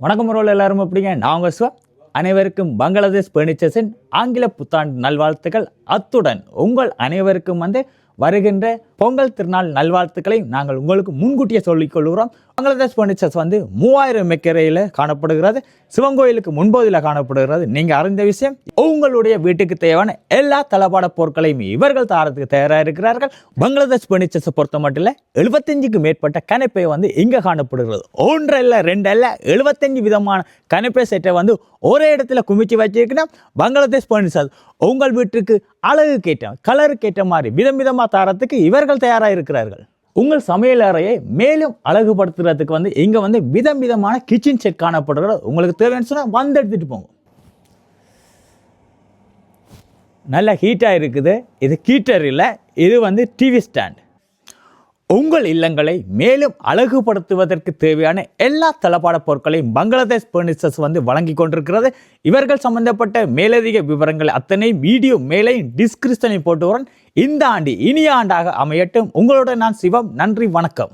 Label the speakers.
Speaker 1: வணக்கம் ரோல் எல்லாரும் எப்படிங்க? நான் உங்கள் சிவா. அனைவருக்கும் பங்களாதேஷ் பெர்னிச்சர்ஸின் ஆங்கில புத்தாண்டு நல்வாழ்த்துக்கள். அத்துடன் உங்கள் அனைவருக்கும் வந்து வருகின்ற பொங்கல் திருநாள் நல்வாழ்த்துக்களை நாங்கள் உங்களுக்கு முன்கூட்டியே சொல்லிக் கொள்கிறோம் பங்களாதேஷ் பர்னிச்சர்ஸ் வந்து மூவாயிரம் எக்கரையில் காணப்படுகிறது. சிவங்கோயிலுக்கு முன்பகுதியில் காணப்படுகிறது. நீங்கள் அறிந்த விஷயம் உங்களுடைய வீட்டுக்கு தேவையான எல்லா தளபாட பொருட்களையும் இவர்கள் தாரத்துக்கு தயாராக இருக்கிறார்கள். பங்களாதேஷ் பர்னிச்சர்ஸை பொறுத்த மட்டும் இல்லை எழுபத்தஞ்சுக்கு மேற்பட்ட கணிப்பை வந்து இங்கே காணப்படுகிறது. ஒன்று இல்லை ரெண்டு இல்லை எழுபத்தஞ்சு விதமான கணிப்பை செட்டை வந்து ஒரே இடத்துல குமிச்சு வச்சிருக்கணும் பங்களாதேஷ் பர்னிச்சர்ஸ் உங்கள் வீட்டுக்கு அழகு கேட்ட கலருக்கு ஏற்ற மாதிரி விதம் விதமாக தாரத்துக்கு இவர்கள் தயாராக இருக்கிறார்கள் உங்கள் சமையல் அறையை மேலும் அழகுபடுத்துறதுக்கு வந்து இங்கே வந்து விதம் விதமான கிச்சன் செட் காணப்படுகிறது உங்களுக்கு தேவைன்னு சொன்னால் வந்து எடுத்துகிட்டு போங்க. நல்ல ஹீட்டாக இருக்குது. இது ஹீட்டர் இல்லை இது வந்து டிவி ஸ்டாண்ட் உங்கள் இல்லங்களை மேலும் அழகுபடுத்துவதற்கு தேவையான எல்லா தளபாட பொருட்களையும் பங்களாதேஷ் பர்னிச்சர்ஸ் வந்து வழங்கி கொண்டிருக்கிறது. இவர்கள் சம்பந்தப்பட்ட மேலதிக விவரங்கள் அத்தனை வீடியோ மேலையும் டிஸ்கிரிப்ஷனில் போட்டு வரேன் இந்த ஆண்டு இனிய ஆண்டாக அமையட்டும். உங்களுடன் நான் சிவம் நன்றி வணக்கம்.